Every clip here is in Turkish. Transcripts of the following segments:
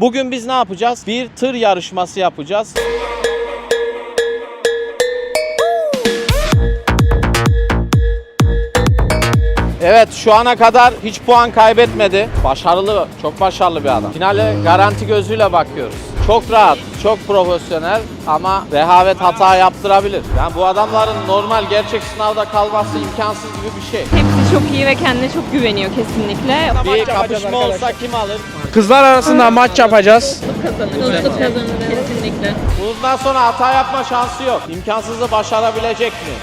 Bugün biz ne yapacağız? Bir tır yarışması yapacağız. Evet şu ana kadar hiç puan kaybetmedi. Başarılı, çok başarılı bir adam. Finale garanti gözüyle bakıyoruz. Çok rahat, çok profesyonel ama rehavet hata yaptırabilir. Yani bu adamların normal gerçek sınavda kalması imkansız gibi bir şey. Hepsi çok iyi ve kendine çok güveniyor kesinlikle. Bir kapışma olsa kim alır? Kızlar arasında maç yapacağız. Kazanır. kazanır kesinlikle. Bundan sonra hata yapma şansı yok. İmkansızı başarabilecek mi?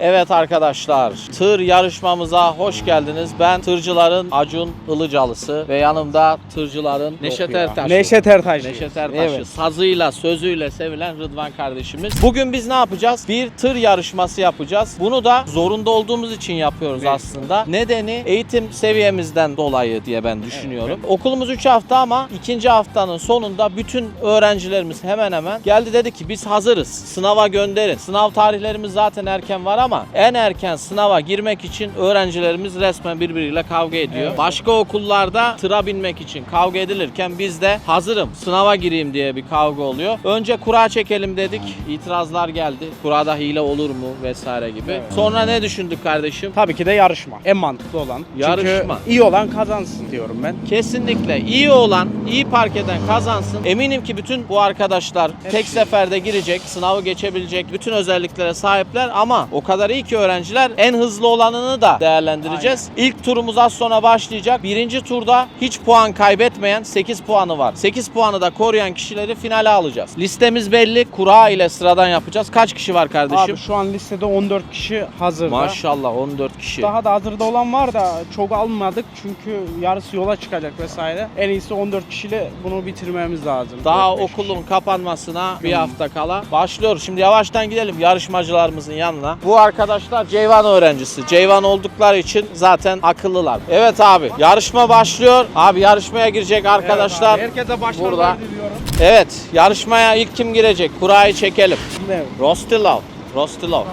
Evet arkadaşlar, tır yarışmamıza hoş geldiniz. Ben tırcıların Acun Ilıcalısı ve yanımda tırcıların Neşet. Ertaş. Neşet Ertaş. Neşet Ertaş'ı Evet. sazıyla, sözüyle sevilen Rıdvan kardeşimiz. Bugün biz ne yapacağız? Bir tır yarışması yapacağız. Bunu da zorunda olduğumuz için yapıyoruz aslında. Nedeni eğitim seviyemizden dolayı diye ben düşünüyorum. Okulumuz 3 hafta ama ikinci haftanın sonunda bütün öğrencilerimiz hemen hemen geldi dedi ki biz hazırız. Sınava gönderin. Sınav tarihlerimiz zaten erken var ama en erken sınava girmek için öğrencilerimiz resmen birbiriyle kavga ediyor. Başka okullarda tıra binmek için kavga edilirken biz de hazırım sınava gireyim diye bir kavga oluyor. Önce kura çekelim dedik. İtirazlar geldi. Kurada hile olur mu vesaire gibi. Sonra ne düşündük kardeşim? Tabii ki de yarışma. En mantıklı olan. Yarışma. Çünkü iyi olan kazansın diyorum ben. Kesinlikle iyi olan, iyi park eden kazansın. Eminim ki bütün bu arkadaşlar tek seferde girecek, sınavı geçebilecek bütün özelliklere sahipler ama o kadar iyi ki öğrenciler en hızlı olanını da değerlendireceğiz. İlk turumuz az sonra başlayacak. Birinci turda hiç puan kaybetmeyen 8 puanı var. 8 puanı da koruyan kişileri finale alacağız. Listemiz belli. Kura ile sıradan yapacağız. Kaç kişi var kardeşim? Abi şu an listede 14 kişi hazırda. Maşallah 14 kişi. Daha da hazırda olan var da çok almadık çünkü yarısı yola çıkacak vesaire. En iyisi 14 kişiyle bunu bitirmemiz lazım. Daha 4-5 okulun kapanmasına bir hafta kala başlıyoruz. Şimdi yavaştan gidelim yarışmacılarımızın yanına. Bu arkadaşlar Ceyvan öğrencisi. Ceyvan oldukları için zaten akıllılar. Evet abi yarışma başlıyor. Abi yarışmaya girecek arkadaşlar. Evet abi, herkese başarılar burada. diliyorum. Evet yarışmaya ilk kim girecek? Kurayı çekelim. Ne? Rostilov. Rostilov.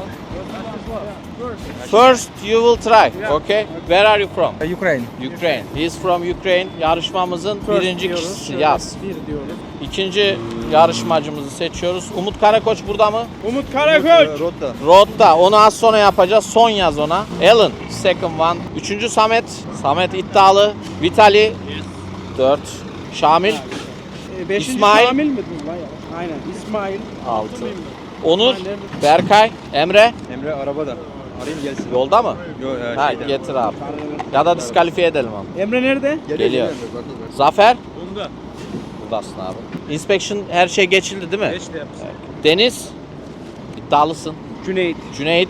First you will try. Okay. Where are you from? Ukraine. Ukraine. He is from Ukraine. Yarışmamızın First birinci diyoruz, kişisi. şöyle Yaz. Bir diyoruz. İkinci yarışmacımızı seçiyoruz. Umut Karakoç burada mı? Umut Karakoç. Rotta. Road'da. Onu az sonra yapacağız. Son yaz ona. Alan. Second one. Üçüncü Samet. Samet iddialı. Vitali. Dört. Şamil. E, Beşinci İsmail. Şamil mi dur lan ya? Aynen. İsmail. Altı. Nerede? Berkay. Emre. Emre arabada. Arayayım gelsin. Yolda mı? Yo, e, Ha şeyden. getir abi. Ya da diskalifiye edelim abi. Emre nerede? Geliyor. Zafer. Bunda. Buradasın abi. Inspection her şey geçildi değil mi? Geçti yapsın. Deniz. İddialısın. Cüneyt. Cüneyt,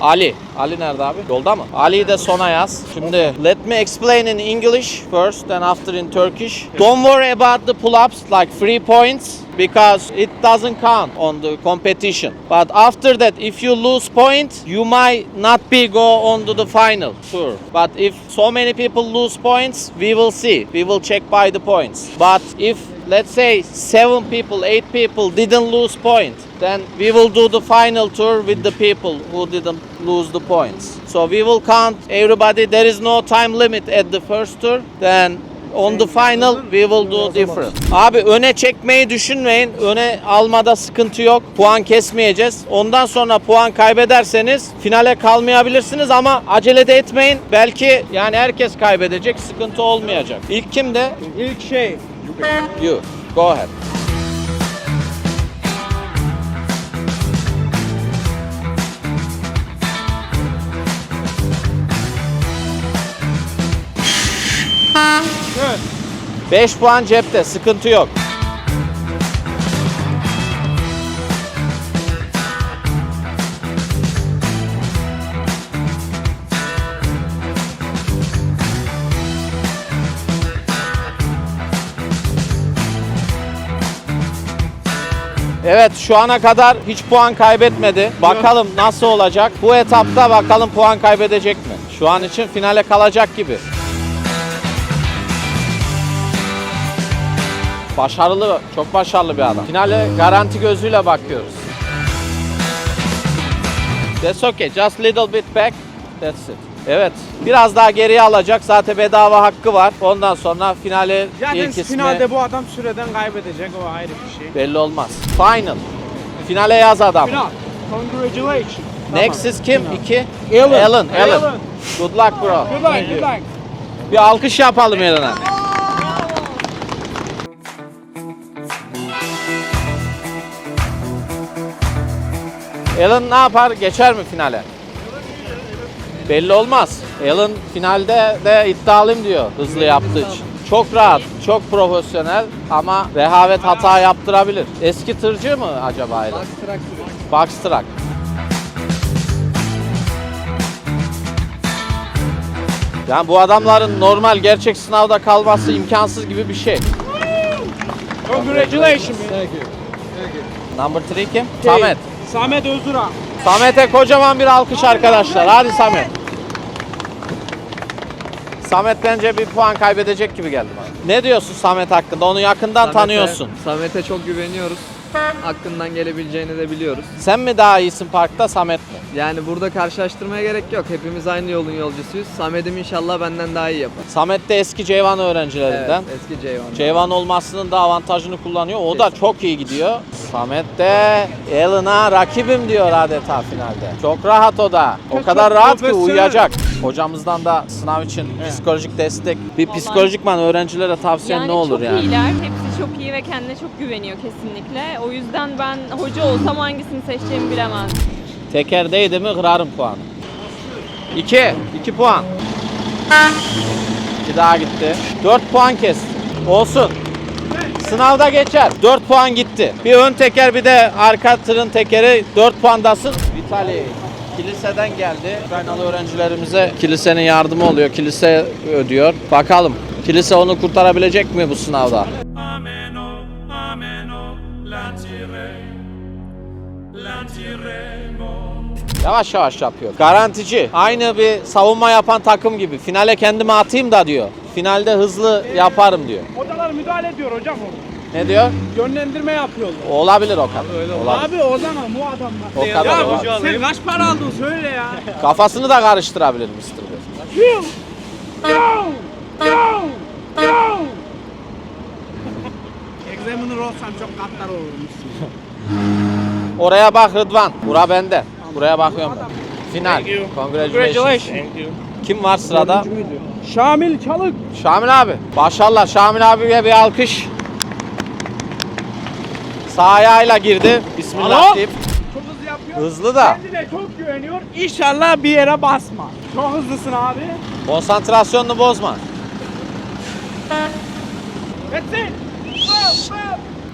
Ali. Ali nerede abi? Yolda mı? Ali'yi de sona yaz. Şimdi let me explain in English first and after in Turkish. Don't worry about the pull-ups like three points because it doesn't count on the competition. But after that if you lose point you might not be go on to the final tour. But if so many people lose points we will see. We will check by the points. But if let's say seven people, eight people didn't lose point, then we will do the final tour with the people who didn't lose the points. So we will count everybody. There is no time limit at the first tour. Then on the final we will do different. Abi öne çekmeyi düşünmeyin. Öne almada sıkıntı yok. Puan kesmeyeceğiz. Ondan sonra puan kaybederseniz finale kalmayabilirsiniz ama acele de etmeyin. Belki yani herkes kaybedecek. Sıkıntı olmayacak. İlk kimde? İlk şey. You. Go ahead. Evet. 5 puan cepte. Sıkıntı yok. Evet şu ana kadar hiç puan kaybetmedi. Bakalım nasıl olacak. Bu etapta bakalım puan kaybedecek mi? Şu an için finale kalacak gibi. Başarılı, çok başarılı bir adam. Finale garanti gözüyle bakıyoruz. That's okay. Just little bit back. That's it. Evet. Biraz daha geriye alacak. Zaten bedava hakkı var. Ondan sonra finale Zaten ilk ismi finalde bu adam süreden kaybedecek o ayrı bir şey. belli olmaz. Final. Finale yaz adam. Final. Congratulations. Next is kim? İki. Alan. Alan. Alan. Alan. Good luck bro. Good luck, good luck. Bir alkış yapalım Alan'a. Alan ne yapar? Geçer mi finale? Belli olmaz. Alan finalde de iddialıyım diyor hızlı yaptığı için. Çok rahat, çok profesyonel ama rehavet hata yaptırabilir. Eski tırcı mı acaba Alan? Box truck. Yani bu adamların normal gerçek sınavda kalması imkansız gibi bir şey. Congratulations. Number 3 kim? Samet. Samet Özduran. Samet'e kocaman bir alkış arkadaşlar. Hadi Samet. Samet bence bir puan kaybedecek gibi geldi bana. Ne diyorsun Samet hakkında? Onu yakından Samet'e- tanıyorsun. Samet'e çok güveniyoruz. Hakkından gelebileceğini de biliyoruz. Sen mi daha iyisin parkta Samet mi? Yani burada karşılaştırmaya gerek yok. Hepimiz aynı yolun yolcusuyuz. Samet'im inşallah benden daha iyi yapar. Samet de eski Ceyvan öğrencilerinden. Evet, eski Ceyvan. Ceyvan olmasının da avantajını kullanıyor. O da çok iyi gidiyor. Samet de Alan'a rakibim diyor adeta finalde. Çok rahat o da. O Çok kadar rahat ki profesyonel. uyuyacak. Hocamızdan da sınav için psikolojik destek. Bir psikolojikman öğrencilere tavsiyen Yani ne olur çok yani? iyiler. Hepsi çok iyi ve kendine çok güveniyor kesinlikle. O yüzden ben hoca olsam hangisini seçeceğimi bilemem. Tekerdeydi mi kırarım puanı. 2. 2 puan. 2 daha gitti. 4 puan kesti. Olsun. Sınavda geçer. 4 puan gitti. Bir ön teker bir de arka tırın tekeri 4 puandasın. Vitali kiliseden geldi. Ukraynalı öğrencilerimize kilisenin yardımı oluyor. Kilise ödüyor. Bakalım kilise onu kurtarabilecek mi bu sınavda? Lancirei, lanciremo. Yavaş yavaş yapıyor. Garantici. Aynı bir savunma yapan takım gibi. Finale kendimi atayım da diyor. Finalde hızlı yaparım diyor. Hocalar müdahale ediyor hocam. Ne diyor? Yönlendirme yapıyorlar. Olabilir o kadar. Olabilir. Abi o zaman bu adamlar. O kadar ya olabilir. sen kaç para aldın söyle ya. Kafasını da karıştırabilir Mr. Go! Examiner olsan çok katlar olurmuşsun. Oraya bak Rıdvan. Bura bende. Buraya bakıyorum ben. Final. Congratulations. Kim var sırada? Şamil Çalık. Şamil abi. Maşallah Şamil abiye bir alkış. Sağ ayağıyla girdi. Bismillah Alo? deyip. Çok hızlı yapıyor. Hızlı da. Kendine çok güveniyor. İnşallah bir yere basma. Çok hızlısın abi. Konsantrasyonunu bozma. Etsin.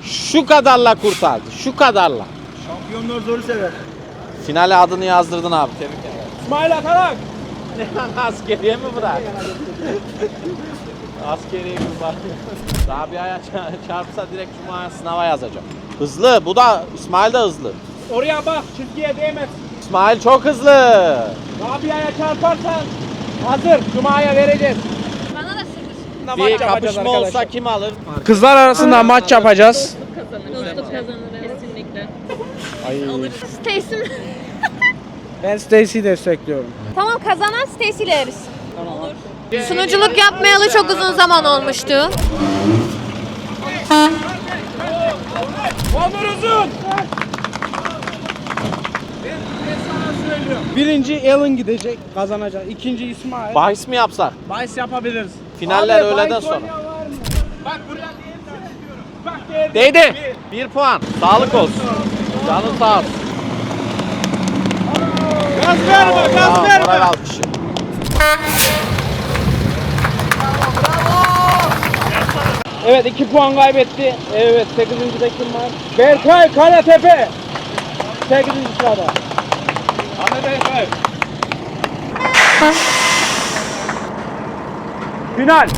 Şu kadarla kurtardı. Şu kadarla. Şampiyonlar zoru sever. Finale adını yazdırdın abi. Tebrik ederim. İsmail Atarak. Askeriye mi bırak? Askeriye mi bırak? Rabia'ya ça- çarpsa direkt Cuma'ya sınava yazacağım. Hızlı. Bu da İsmail de hızlı. Oraya bak çizgiye değmez. İsmail çok hızlı. Rabia'ya çarparsan hazır. Cuma'ya vereceğiz. Bana da Bir kapışma olsa kim alır? Kızlar arasında maç yapacağız. Kazanır. Dostluk kazanır. Kesinlikle. Stacy mi? Ben Stacy'yi destekliyorum. tamam kazanan Stacy ile yarışsın. Olur. Sunuculuk yapmayalı çok uzun zaman olmuştu. Onur Uzun. Birinci Alan gidecek, kazanacak. İkinci İsmail. Bahis mi yapsak? Bahis yapabiliriz. Finaller Abi, öğleden bahis sonra. oynayan var mı? Bak buraya. Bak değerli. Değdi. Bir puan. Sağlık olsun. Canın sağ olsun. Gaz verme, gaz moral verme. alkışı. Evet 2 puan kaybetti. Evet 8. de kim var? Berkay Karatepe. 8. sırada. Ahmet Berkay. Final.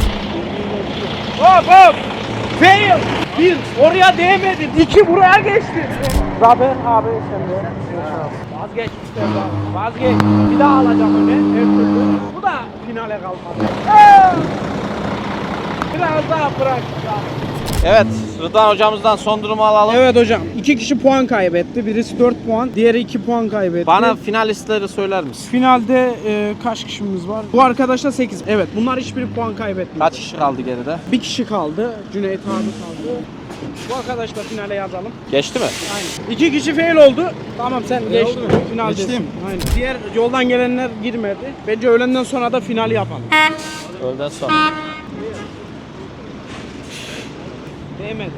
Hop hop. Fail. Bir oraya değmedin. İki buraya geçtin. Zafer abi sen de. Vazgeç işte Vazgeç. Bir daha alacağım öne. Her türlü. Bu da finale kalmadı. Biraz daha bırak. Evet, Rıdvan hocamızdan son durumu alalım. Evet hocam. iki kişi puan kaybetti. Birisi 4 puan, diğeri 2 puan kaybetti. Bana finalistleri söyler misin? Finalde e, kaç kişimiz var? Bu arkadaşla 8. Evet bunlar hiçbir puan kaybetmedi. Kaç kişi kaldı geride? Bir kişi kaldı. Cüneyt abi kaldı. Bu arkadaş da finale yazalım. Geçti mi? Aynen. İki kişi fail oldu. Tamam sen geçtin. Finaldesin. Geçtim. Aynen. Diğer yoldan gelenler girmedi. Bence öğlenden sonra da finali yapalım. Öğleden sonra. Değmedi.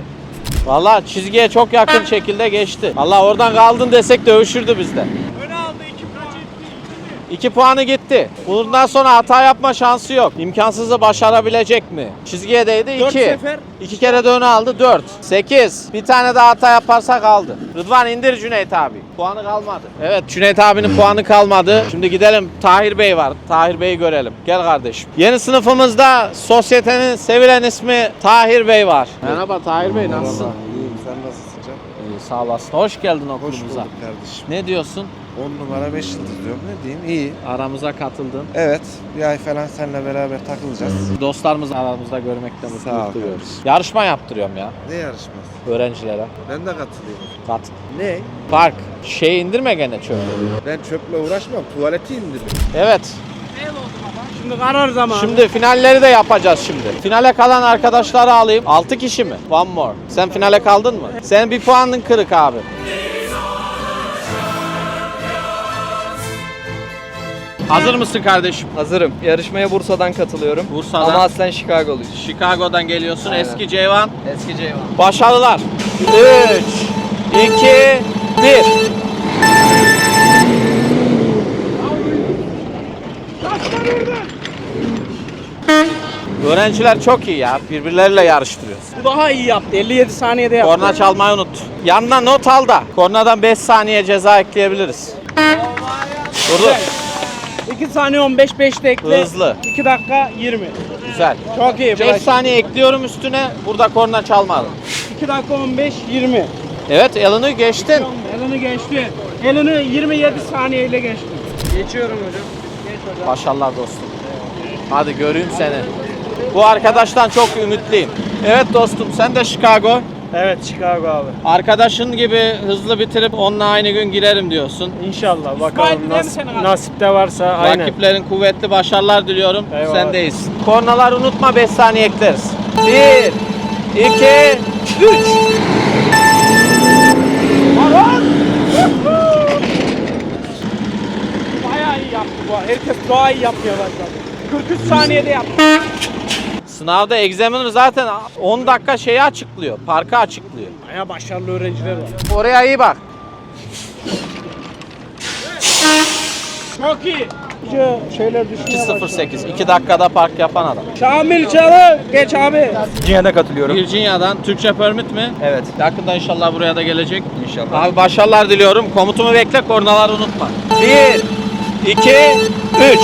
Valla çizgiye çok yakın şekilde geçti. Valla oradan kaldın desek dövüşürdü bizde. Öne aldı iki puan. 2 puanı gitti. Bundan sonra hata yapma şansı yok. İmkansızı başarabilecek mi? Çizgiye değdi Dört 2. sefer. 2 kere de öne aldı 4. 8. Bir tane daha hata yaparsa kaldı. Rıdvan indir Cüneyt abi. Puanı kalmadı. Evet Cüneyt abinin puanı kalmadı. Şimdi gidelim Tahir Bey var. Tahir Bey'i görelim. Gel kardeşim. Yeni sınıfımızda sosyetenin sevilen ismi Tahir Bey var. Merhaba Tahir Bey nasılsın? Sağ olasın. Hoş geldin Hoş okulumuza. bulduk kardeşim. Ne diyorsun? 10 numara 5 yıldız diyorum ne diyeyim iyi. Aramıza katıldın. Evet bir ay falan seninle beraber takılacağız. Dostlarımızı aramızda görmekte mutluluk duyuyoruz. Yarışma yaptırıyorum ya Ne yarışması? öğrencilere. Ben de katılayım. Kat. Ne? Park. Şey indirme gene çöpü. Ben çöple uğraşmam tuvaleti indirdim. Evet. Şimdi karar zamanı. Şimdi finalleri de yapacağız şimdi. Finale kalan arkadaşları alayım. 6 kişi mi? One more. Sen finale kaldın mı? Senin bir puanın kırık abi. Hazır mısın kardeşim? Hazırım. Yarışmaya Bursa'dan katılıyorum. Bursa'dan. Ama aslen Chicago'luyuz. Chicago'dan geliyorsun. Aynen. Eski Ceyvan. Eski Ceyvan. Başarılar. 3 2 1 Öğrenciler çok iyi ya. Birbirleriyle yarıştırıyoruz. Bu daha iyi yaptı. 57 saniyede yaptı. Korna çalmayı unut. Yanına not al da. Kornadan 5 saniye ceza ekleyebiliriz. Dur dur. 2 saniye 15 5 de ekle. Hızlı. 2 dakika 20. Güzel. Çok iyi. 5 saniye ekliyorum üstüne. Burada korna çalmadı. 2 dakika 15 20. Evet elini geçtin. Elini geçti. Elini 27 saniyeyle geçti. Geçiyorum hocam. Maşallah dostum. Hadi göreyim seni. Bu arkadaştan çok ümitliyim. Evet dostum sen de Chicago. Evet Chicago abi. Arkadaşın gibi hızlı bitirip onunla aynı gün girerim diyorsun. İnşallah bakalım nasip, nasipte varsa aynen. Rakiplerin kuvvetli başarılar diliyorum. Eyvallah. Sendeyiz. Kornaları unutma 5 saniye ekleriz. 1 2 3 Bayağı iyi yaptı bu. Herkes daha iyi yapmaya başladı. 43 saniyede yaptı. Sınavda examiner zaten 10 dakika şeyi açıklıyor. Parkı açıklıyor. Bayağı başarılı öğrenciler var. Oraya iyi bak. Çok iyi. Şeyler başladı. 2.08. 2 dakikada park yapan adam. Şamil Çalı geç abi. Virginia'da katılıyorum. Virginia'dan Türkçe permit mi? Evet. Yakında inşallah buraya da gelecek. İnşallah. Abi başarılar diliyorum. Komutumu bekle, kornaları unutma. 1 2 3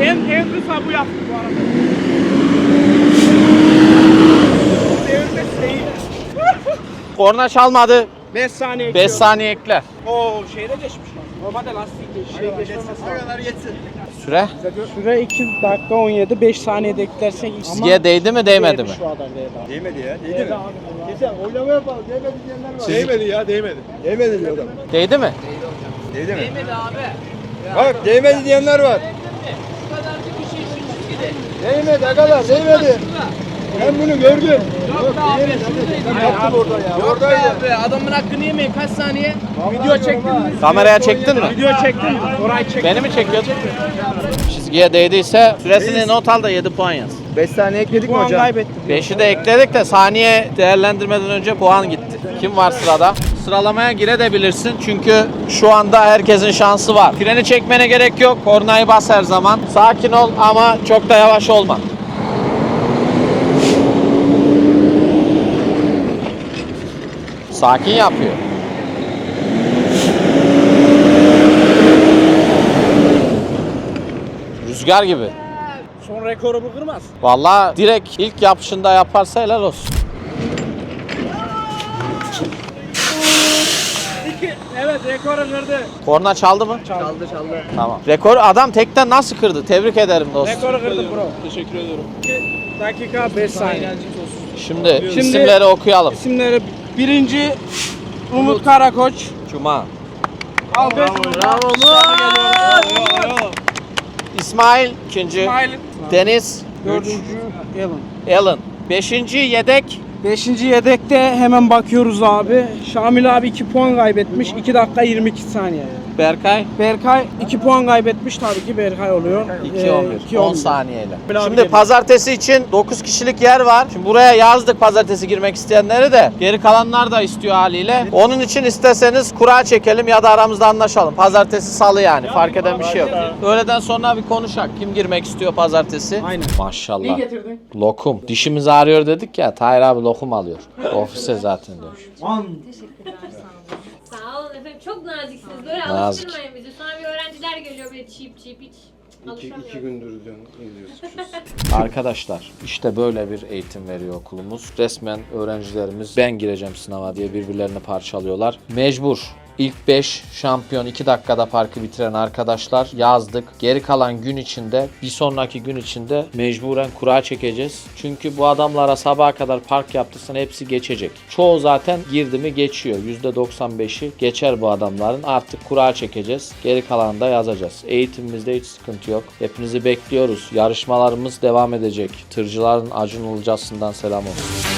En, en kısa bu yaptı bu arada. Korna çalmadı. 5 saniye 5 saniye ekle. Oo şeyde geçmiş lan. Normalde lastik şey geçmemesi lazım. Süre. Süre 2 dakika 17 5 saniyede eklersek Çizgiye değdi mi değmedi mi? Şu adam değdi abi. Değmedi ya. Değdi Değdi mi? abi. Kesin oynama yapalım. Değmedi diyenler var. Değmedi ya değmedi. Değmedi diyor adam. Değdi mi? Değdi mi? Değmedi abi. Bak değmedi diyenler var. Değmedi agalar değmedi. Ben bunu gördüm. Yok abi. Ben yaptım orada ya. Oradaydı. Adamın hakkını yemeyin kaç saniye? Video çektin mi? Kameraya çektin mi? Video çektin mi? Orayı çektin. Beni mi çekiyordun? Çizgiye değdiyse süresini not al da 7 puan yaz. 5 saniye ekledik mi Puan hocam? kaybettim. 5'i de ekledik de saniye değerlendirmeden önce puan gitti. Kim var sırada? Sıralamaya girebilirsin çünkü şu anda herkesin şansı var. Freni çekmene gerek yok. Kornayı bas her zaman. Sakin ol ama çok da yavaş olma. Sakin yapıyor. Rüzgar gibi. Son rekoru rekorumu kırmaz. Valla direkt ilk yapışında yaparsa helal olsun. Evet rekoru kırdı. Korna çaldı mı? Çaldı çaldı. Tamam. Rekor adam tekten nasıl kırdı? Tebrik ederim dostum. Rekoru kırdı bro. Teşekkür ediyorum. 2 dakika 5 saniye. Şimdi, Şimdi isimleri okuyalım. İsimleri birinci Umut Karakoç. Cuma. Al 5 Bravo İsmail ikinci. İsmail. Deniz. Dördüncü Alan. Alan. Beşinci yedek. Beşinci yedekte hemen bakıyoruz abi. Şamil abi 2 puan kaybetmiş. 2 dakika 22 saniye. Berkay. Berkay 2 puan kaybetmiş tabii ki Berkay oluyor. 2-11. Ee, 10 saniyeyle. Abi Şimdi pazartesi için 9 kişilik yer var. Şimdi buraya yazdık pazartesi girmek isteyenleri de. Geri kalanlar da istiyor haliyle. Onun için isteseniz kura çekelim ya da aramızda anlaşalım. Pazartesi salı yani. Fark eden bir şey yok. Öğleden sonra bir konuşak. Kim girmek istiyor pazartesi? Aynen. Maşallah. getirdin? Lokum. Dişimiz ağrıyor dedik ya. Tahir abi lokum alıyor. Ofise zaten demiş. Sağ Çok naziksiniz. Böyle Nazik. alıştırmayın bizi. Sonra bir öğrenciler geliyor böyle çiğip çiğip hiç. İki, iki gündür izliyoruz. Arkadaşlar işte böyle bir eğitim veriyor okulumuz. Resmen öğrencilerimiz ben gireceğim sınava diye birbirlerini parçalıyorlar. Mecbur. İlk 5 şampiyon 2 dakikada parkı bitiren arkadaşlar yazdık. Geri kalan gün içinde bir sonraki gün içinde mecburen kura çekeceğiz. Çünkü bu adamlara sabaha kadar park yaptırsan hepsi geçecek. Çoğu zaten girdi mi geçiyor. %95'i geçer bu adamların. Artık kura çekeceğiz. Geri kalanı da yazacağız. Eğitimimizde hiç sıkıntı yok. Hepinizi bekliyoruz. Yarışmalarımız devam edecek. Tırcıların Acun Ilıcası'ndan selam olsun.